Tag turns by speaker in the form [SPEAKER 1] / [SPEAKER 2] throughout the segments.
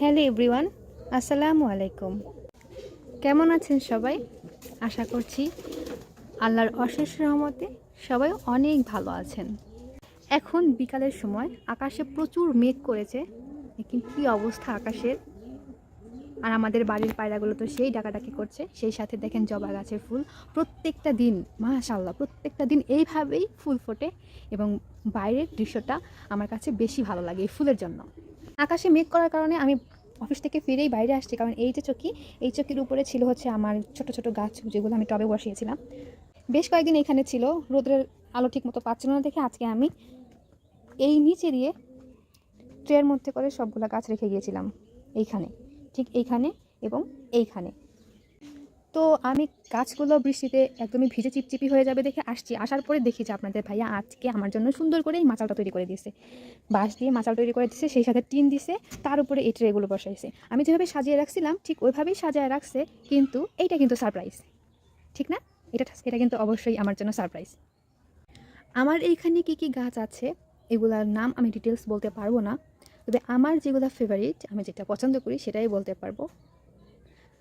[SPEAKER 1] Hello everyone, আসসালামু আলাইকুম। কেমন আছেন সবাই? আশা করছি আল্লাহর অশেষ রহমতে সবাই অনেক ভালো আছেন। এখন বিকালের সময়, আকাশে প্রচুর মেঘ করেছে। কিন্তু কী অবস্থা আকাশের? আর আমাদের বাড়ির পায়রাগুলো তো সেই ডাকাডাকি করছে। সেই সাথে দেখেন জবা গাছের ফুল। প্রত্যেকটা দিন মাশাল্লাহ প্রত্যেকটা দিন এইভাবেই ফুল ফোটে এবং বাইরের দৃশ্যটা আমার কাছে বেশি ভালো লাগে এই ফুলের জন্য। আকাশে মেঘ করার কারণে আমি অফিস থেকে ফিরেই বাইরে আসছি। কারণ এই যে চকি, এই চকির উপরে ছিল হচ্ছে আমার ছোট ছোট গাছ যেগুলো আমি টবে বসিয়েছিলাম। বেশ কয়েকদিন এখানে ছিল রোদের আলো ঠিক মতো পাচ্ছিল না দেখে আজকে আমি এই নিচে দিয়ে ট্রের মধ্যে করে সবগুলো গাছ রেখে গিয়েছিলাম। এইখানে, ঠিক এইখানে এবং এইখানে। তো আমি গাছগুলো বৃষ্টিতে একদমই ভিজে চিপচিপি হয়ে যাবে দেখে আসছি। আসার পরে দেখি যে আপনাদের ভাইয়া আজকে আমার জন্য সুন্দর করে মাচালটা তৈরি করে দিয়েছে। বাঁশ দিয়ে মাচাল তৈরি করে দিয়েছে, সেই সাথে টিন দিছে তার উপরে এই ট্রেগুলো বসাইছে। আমি যেভাবে সাজিয়ে রাখছিলাম, ঠিক ওইভাবেই সাজিয়ে রাখছে, কিন্তু এইটা কিন্তু সারপ্রাইজ। ঠিক না? এটা এটা কিন্তু অবশ্যই আমার জন্য সারপ্রাইজ। আমার এইখানে কি কি গাছ আছে, এগুলার নাম আমি ডিটেলস বলতে পারব না, তবে আমার যেগুলো ফেভারিট আমি যেটা পছন্দ করি সেটাই বলতে পারব।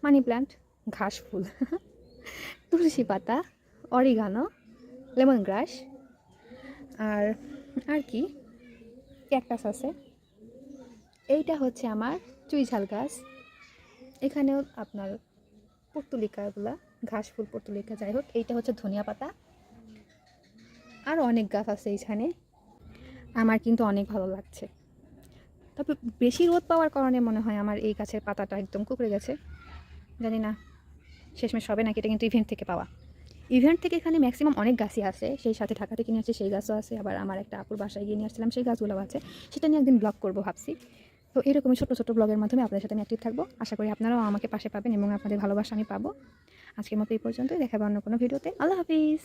[SPEAKER 1] মানি প্ল্যান্ট ঘাস ফুল। তুলসী পাতা, অরিগানো লেমন গ্রাস আর আর কি? ক্যাকটাস আছে। এইটা হচ্ছে আমার চুইঝাল গাছ। এখানেও আপনার পর্তুলিকাগুলা, ঘাস ফুল, পর্তুলিকা, যাই হোক, এইটা হচ্ছে ধনিয়া পাতা। আর অনেক গাছ আছে এইখানে। আমার কিন্তু অনেক ভালো লাগছে। তবে বেশি রোদ পাওয়ার কারণে মনে হয় আমার এই গাছের পাতাটা একদম কুকড়ে গেছে। জানি না। শেষমেশ হবে নাকি? এটা কিন্তু ইভেন্ট থেকে পাওয়া। ইভেন্ট থেকে এখানে ম্যাক্সিমাম অনেক গাছই আছে। সেই সাথে ঢাকা থেকে নিয়ে আসছে, সেই গাছও আছে। আবার আমার একটা আপুর বাসায় গিয়ে নিয়ে আসছিলাম, সেই গাছগুলোও আছে। সেটা নিয়ে একদিন ব্লগ করব ভাবছি। তো এরকমই ছোটো ছোটো ব্লগের মাধ্যমে আপনাদের সাথে আমি অ্যাক্টিভ থাকব। আশা করি আপনারাও আমাকে পাশে পাবেন এবং আপনাদের ভালোবাসা আমি পাবো। আজকের মতো এই পর্যন্তই। দেখাবো অন্য কোনো ভিডিওতে। আল্লাহ হাফিজ।